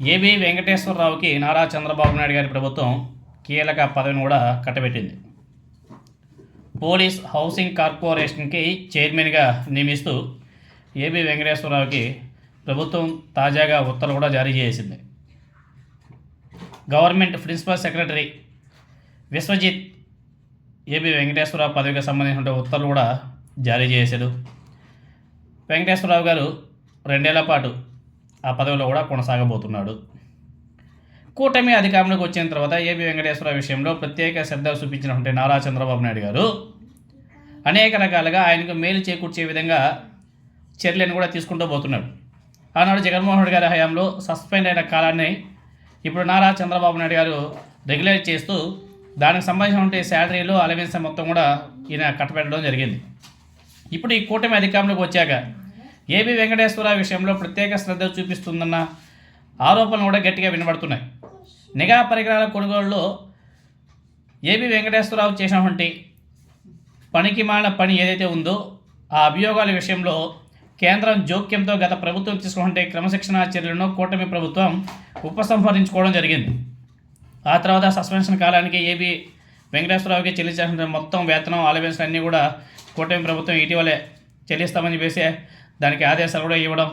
AB వెంకటేశ్వరరావుకి నారా చంద్రబాబు నాయుడు గారి ప్రభుత్వం కీలక పదవిని కూడా కట్టబెట్టింది. పోలీస్ హౌసింగ్ కార్పొరేషన్కి చైర్మన్గా నియమిస్తూ ఏబి వెంకటేశ్వరరావుకి ప్రభుత్వం తాజాగా ఉత్తర్వు కూడా జారీ చేసింది. Government principal secretary Vishwajit A B Venkateswararao పదవికి సంబంధించిన ఉత్తర్వులు కూడా జారీ చేశాడు. వెంకటేశ్వరరావు గారు రెండేళ్ళ పాటు ఆ పదవిలో కూడా కొనసాగబోతున్నాడు. కూటమి అధికారంలోకి వచ్చిన తర్వాత ఏబి వెంకటేశ్వరరావు విషయంలో ప్రత్యేక శ్రద్ధ చూపించినటువంటి నారా చంద్రబాబు నాయుడు గారు అనేక రకాలుగా ఆయనకు మేలు చేకూర్చే విధంగా చర్యలను కూడా తీసుకుంటూ పోతున్నాడు. ఆనాడు జగన్మోహన్ రెడ్డి గారి హయాంలో సస్పెండ్ అయిన కాలాన్ని ఇప్పుడు నారా చంద్రబాబు నాయుడు గారు రెగ్యులేట్ చేస్తూ దానికి సంబంధించిన శాలరీలు అలవెన్స్ మొత్తం కూడా ఈయన కట్టబెట్టడం జరిగింది. ఇప్పుడు ఈ కూటమి అధికారంలోకి వచ్చాక ఏబి వెంకటేశ్వరరావు విషయంలో ప్రత్యేక శ్రద్ధ చూపిస్తుందన్న ఆరోపణలు కూడా గట్టిగా వినబడుతున్నాయి. నిఘా పరికరాల కొనుగోలులో ఏబి వెంకటేశ్వరరావు చేసినటువంటి పనికి మాలిన పని ఏదైతే ఉందో ఆ అభియోగాల విషయంలో కేంద్రం జోక్యంతో గత ప్రభుత్వం తీసుకుంటే క్రమశిక్షణా చర్యలను కూటమి ప్రభుత్వం ఉపసంహరించుకోవడం జరిగింది. ఆ తర్వాత సస్పెన్షన్ కాలానికి ఏబి వెంకటేశ్వరరావుకి చెల్లించాల్సిన మొత్తం వేతనం అలవెన్స్ అన్నీ కూడా కూటమి ప్రభుత్వం ఇటీవలే చెల్లిస్తామని చెప్పేసి దానికి ఆదేశాలు కూడా ఇవ్వడం.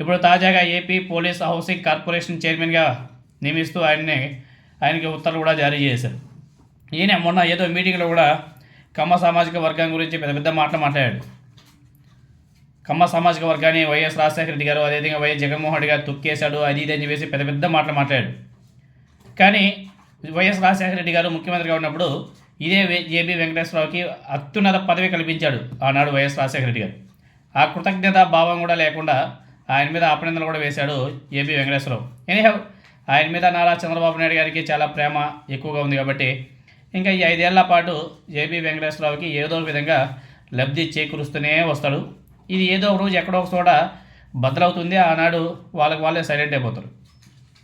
ఇప్పుడు తాజాగా ఏపీ పోలీస్ హౌసింగ్ కార్పొరేషన్ చైర్మన్గా నియమిస్తూ ఆయన్ని ఆయనకి ఉత్తర్వులు కూడా జారీ చేశారు. ఈయన మొన్న ఏదో మీటింగ్లో కూడా కమ్మ సామాజిక వర్గం గురించి పెద్ద పెద్ద మాటలు మాట్లాడాడు. కమ్మ సామాజిక వర్గాన్ని వైఎస్ రాజశేఖర రెడ్డి గారు అదేవిధంగా వైఎస్ జగన్మోహన్ రెడ్డి గారు తొక్కేశాడు అది ఇది అని చెప్పేసి పెద్ద పెద్ద మాటలు మాట్లాడాడు. కానీ వైఎస్ రాజశేఖర రెడ్డి గారు ముఖ్యమంత్రిగా ఉన్నప్పుడు ఇదే వే- జేబీ వెంకటేశ్వరరావుకి అత్యున్నత పదవి కల్పించాడు ఆనాడు వైఎస్ రాజశేఖర రెడ్డి గారు. ఆ కృతజ్ఞత భావం కూడా లేకుండా ఆయన మీద అపనిందలు కూడా వేశాడు ఏపీ వెంకటేశ్వరరావు. ఎనీహౌ ఆయన మీద నారా చంద్రబాబు నాయుడు గారికి చాలా ప్రేమ ఎక్కువగా ఉంది కాబట్టి ఇంకా ఈ ఐదేళ్ళ పాటు ఏపీ వెంకటేశ్వరరావుకి ఏదో విధంగా లబ్ధి చేకూరుస్తూనే వస్తాడు. ఇది ఏదో ఒక రోజు ఎక్కడో ఒక చోట బద్దలవుతుంది. ఆనాడు వాళ్ళకి వాళ్ళే సైలెంట్ అయిపోతారు.